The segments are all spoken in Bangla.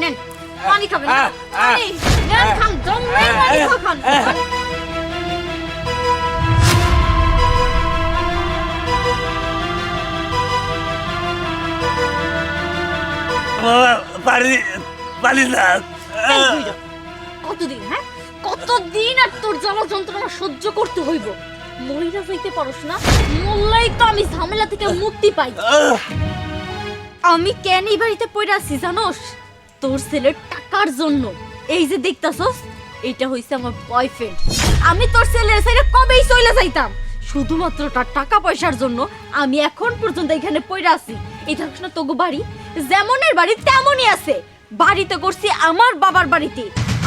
নেন। পানি খাবেন। পানি। নেন খান জমে পানি খান। পারি পারি না। কতদিন হ্যাঁ? কতদিন আর তোর জ্বালা যন্ত্রণা সহ্য করতে হইব? মহিলা যাইতে পারস না। মোল্লাই তো আমি ঝামেলা থেকে মুক্তি পাই। আমি কেন এই বাড়িতে পড়ে আছি জানোস? তোর ছেলের টাকার জন্য। এই যে দেখতাছস, এটা হইছে আমার বয়ফ্রেন্ড আমি তোর ছেলের ছেলে কবেই চলে যাইতাম। শুধুমাত্র তার টাকা পয়সার জন্য আমি এখন পর্যন্ত এখানে পড়ে আছি। এই থাকস না তোগো বাড়ি, যেমনের বাড়ি তেমনই আছে। বাড়িতে করছি আমার বাবার বাড়িতে।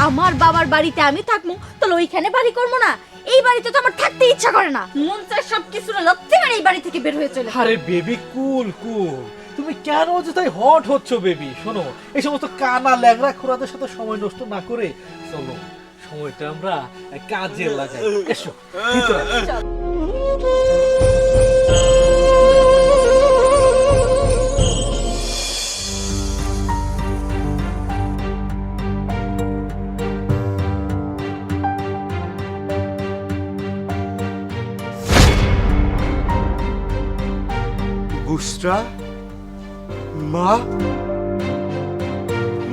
আমার বাবার বাড়িতে আমি থাকব তাহলে ওইখানে বাড়ি করব না। এই বাড়িতে তো আমার থাকতে ইচ্ছা করে না। মন চায় সব কিছু না লক্ষ্যে এই বাড়ি থেকে বের হয়ে চলে আরে বেবি, কুল কুল। তুমি কেন যে তাই হট হচ্ছ বেবি শোনো, এই সমস্ত কানা ল্যাংড়া খোরাদের সাথে সময় নষ্ট না করে চলো, সময়টা আমরা কাজে লাগাই এসো। বুসরা মা?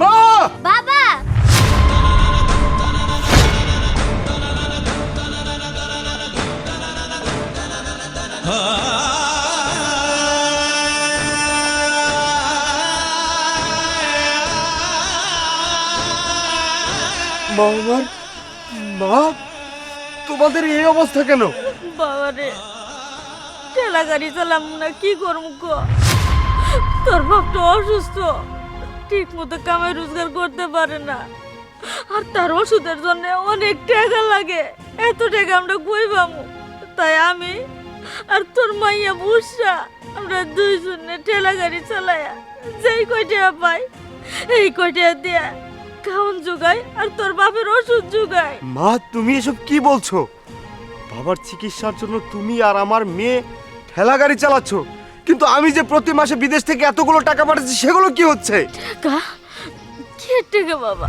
মা! বাবা! মা আমার মা তোমাদের এই অবস্থা কেন? বাবারে ঠেলা গাড়ি চালাম না কি করব গো? তোর বাপ তো অসুস্থ। ঠিক মতো কামাই রোজগার করতে পারে না। আর তার ওষুধের জন্য অনেক টাকা লাগে। এত টাকা আমরা কই পাবো? তাই আমি আর তোর মাইয়া বুসরা আমরা দুইজনে ঠেলা গাড়ি চালায়া যেই কয়টা পাই, এই কয়টা দিয়া খাওন জোগাই আর তোর বাপের ওষুধ জোগাই। মা, তুমি এসব কি বলছো? বাবার চিকিৎসার জন্য তুমি আর আমার মেয়ে ঠেলা গাড়ি চালাচ্ছ? কিন্তু আমি যে প্রতি মাসে বিদেশ থেকে এতগুলো টাকা পাঠাচ্ছি সেগুলো কি হচ্ছে? টাকা কে টাকা বাবা?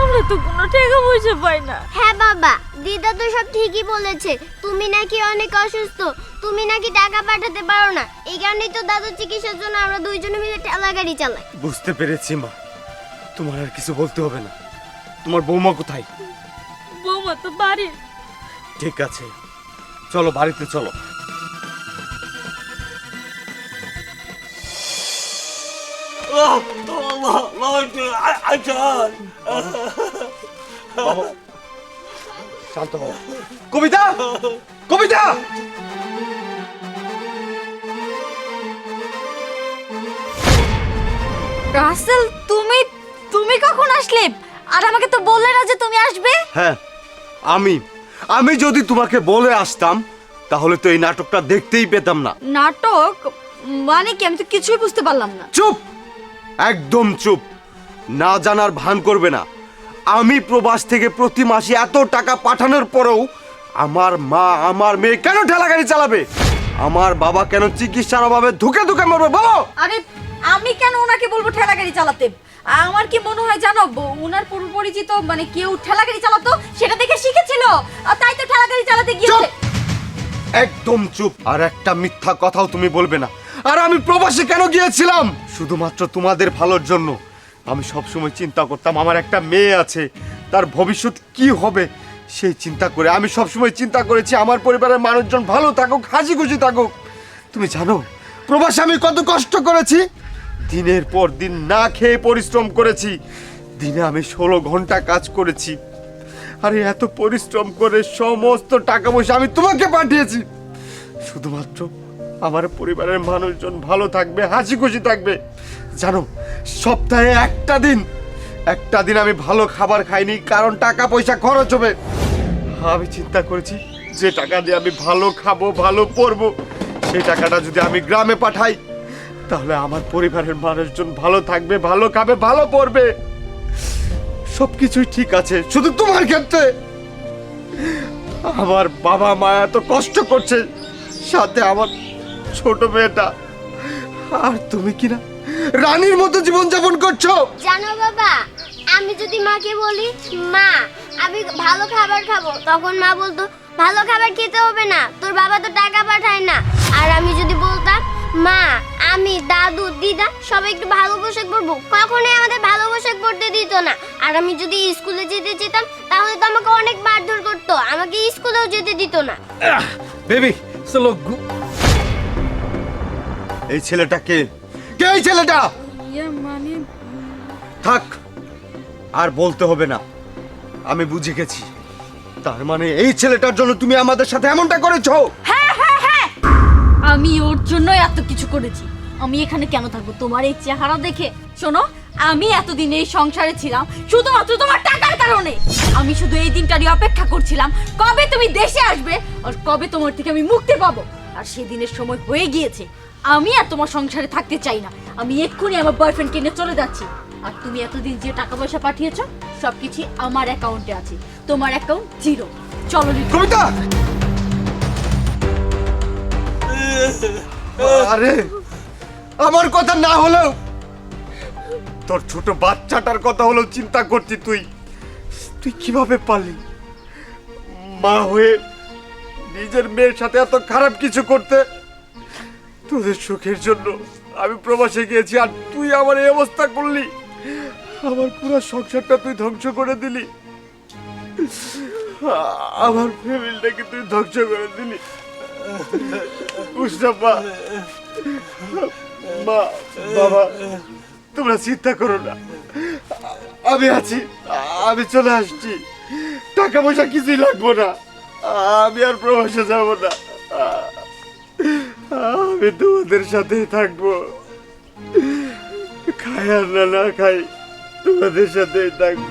আমরা তো কোনো টাকা পয়সা পাই না। হ্যাঁ বাবা দিদা তো সব ঠিকই বলেছে। তুমি নাকি অনেক অসুস্থ। তুমি নাকি টাকা পাঠাতে পারো না। এই কারণেই তো দাদুর চিকিৎসার জন্য আমরা দুইজনে মিলে ঠেলা গাড়ি চালাই। বুঝতে পেরেছি মা। তোমার আর কিছু বলতে হবে না। তোমার বৌমা কোথায়? বৌমা তো বাড়ি। ঠিক আছে। চলো বাড়িতে চলো। শান্ত কবিতা কবিতা রাসেল তুমি তুমি কখন আসলে? আর আমাকে তো বললে না যে তুমি আসবে। হ্যাঁ আমি আমি যদি তোমাকে বলে আসতাম তাহলে তো এই নাটকটা দেখতেই পেতাম না। নাটক? মানে কি? আমি তো কিছুই বুঝতে পারলাম না। চুপ! একদম চুপ। না জানার ভান করবে না। আমি প্রবাস থেকে প্রতি মাসে এত টাকা পাঠানোর পরেও আমার মা আমার মেয়ে কেন ঠেলা গাড়ি চালাবে? আমার বাবা কেন চিকিৎসার অভাবে ধুকে ধুকে মরবে? বলো! আরে আমি কেন ওনাকে বলব ঠেলা গাড়ি চালাতে? আমার কি মনে হয় জানো ওনার পূর্ব পরিচিত মানে কেউ ঠেলা গাড়ি চালাতো? সেটা দেখে শিখেছিল। আর তাই তো ঠেলা গাড়ি চালাতে গিয়েছে। একদম চুপ! আর একটা মিথ্যা কথাও তুমি বলবে না। আর আমি প্রবাসে কেন গিয়েছিলাম? শুধুমাত্র তোমাদের ভালোর জন্য। আমি সবসময় চিন্তা করতাম, আমার একটা মেয়ে আছে, তার ভবিষ্যৎ কি হবে? সেই চিন্তা করে, আমি সবসময় চিন্তা করেছি, আমার পরিবারের মানুষজন ভালো থাকুক হাসি খুশি থাকুক। তুমি জানো, প্রবাসে আমি কত কষ্ট করেছি? দিনের পর দিন না খেয়ে পরিশ্রম করেছি। দিনে আমি ষোলো ঘণ্টা কাজ করেছি। আরে, এত পরিশ্রম করে সমস্ত টাকা পয়সা আমি তোমাকে পাঠিয়েছি। শুধুমাত্র আমার পরিবারের মানুষজন ভালো থাকবে হাসি খুশি থাকবে। জানো, সপ্তাহে একটা দিন একটা দিন আমি ভালো খাবার খাইনি, কারণ টাকা পয়সা খরচ হবে। আমি চিন্তা করেছি, যে টাকা দিয়ে আমি ভালো খাব, ভালো পরবো, সেই টাকাটা যদি আমি গ্রামে পাঠাই, তাহলে আমার পরিবারের মানুষজন ভালো থাকবে, ভালো খাবে, ভালো পড়বে সবকিছুই ঠিক আছে, শুধু তোমার ক্ষেত্রে। আমার বাবা মা এত কষ্ট করছে, সাথে আমার ছোট মেয়েটা। আর তুমি কি না? রানীর মতো জীবন যাপন করছ? জানো বাবা আমি যদি মাকে বলি মা আমি ভালো খাবার খাব তখন মা বলতো ভালো খাবার খেতে হবে না তোর বাবা তো টাকা পাঠায় না। আর আমি যদি বলতাম মা আমি দাদু দিদা সবাই একটু ভালো পোশাক পরবো। কখনোই আমাদের ভালো পোশাক পরতে দিত না। আর আমি যদি স্কুলে যেতে যেতাম তাহলে তো আমাকে অনেক মারধর করতো। আমাকে স্কুলেও যেতে দিত না। বেবি চলো এই ছেলেটা কে? কে এই ছেলেটা? ইয়ে মানে থাক আর বলতে হবে না। আমি বুঝে গেছি। তার মানে এই ছেলেটার জন্য তুমি আমাদের সাথে এমনটা করেছ? আমি ওর জন্য এত কিছু করেছি। আমি এখানে কেন থাকব? তোমার এই চেহারা দেখে শোনো আমি এতদিন এই সংসারে ছিলাম শুধুমাত্র তোমার টাকার কারণে। আমি শুধু এই দিনটারই অপেক্ষা করছিলাম কবে তুমি দেশে আসবে আর কবে তোমার থেকে আমি মুক্তি পাবো? আর সেদিনের সময় হয়ে গিয়েছে আমি আর তোমার সংসারে থাকতে চাই না। আমি এক্ষুনি আমার বয়ফ্রেন্ডকে নিয়ে চলে যাচ্ছি। আর তুমি এতদিন যে টাকা পয়সা পাঠিয়েছো, সবকিছু আমার অ্যাকাউন্টে আছে। তোমার অ্যাকাউন্ট জিরো চলো। কবিতা! আরে, আমার কথা না হলেও তোর ছোট বাচ্চাটার কথা হলেও চিন্তা করছি তুই। তুই কীভাবে পারলি? মা হয়ে নিজের মেয়ের সাথে এত খারাপ কিছু করতে তোদের সুখের জন্য। আমি প্রবাসে গিয়েছি আর তুই আমার এই অবস্থা করলি। আমার পুরো সংসারটা তুই ধ্বংস করে দিলি। আমার ফ্যামিলিটাকে তুই ধ্বংস করে দিলি। মুস্তাফা মা, বাবা, তোমরা চিন্তা করো না। আমি আছি, আমি চলে আসছি। টাকা পয়সা কিছুই লাগবো না। আমি আর প্রবাসে যাব না। আমি তোমাদের সাথেই থাকব। খাই আর না না খাই তোমাদের সাথেই থাকব।